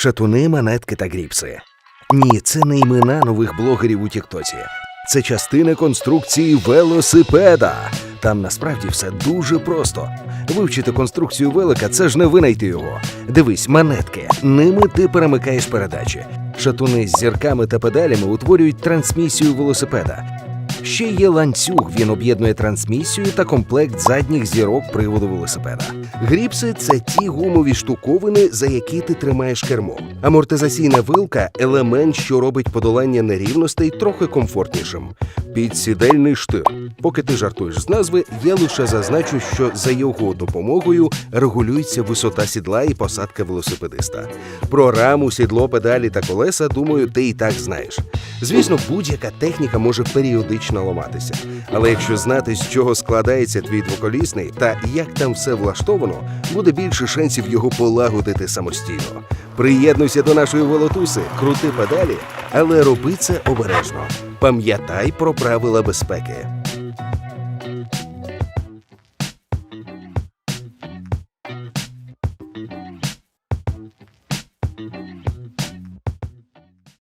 шатуни, манетки та гріпси. Ні, це не імена нових блогерів у Тіктоці. Це частина конструкції велосипеда. Там насправді все дуже просто. Вивчити конструкцію велика це ж не винайти його. Дивись, манетки. Ними ти перемикаєш передачі. Шатуни з зірками та педалями утворюють трансмісію велосипеда. Ще є ланцюг, він об'єднує трансмісію та комплект задніх зірок приводу велосипеда. Гріпси це ті гумові штуковини, за які ти тримаєш кермо. Амортизаційна вилка елемент, що робить подолання нерівностей трохи комфортнішим. Підсідельний штир. Поки ти жартуєш з назви, я лише зазначу, що за його допомогою регулюється висота сідла і посадка велосипедиста. Про раму, сідло, педалі та колеса, думаю, ти і так знаєш. Звісно, будь-яка техніка може періодично ламатися. Але якщо знати, з чого складається твій двоколісний та як там все влаштовано, буде більше шансів його полагодити самостійно. Приєднуйся до нашої велотуси, крути педалі, але роби це обережно. Пам'ятай про правила безпеки.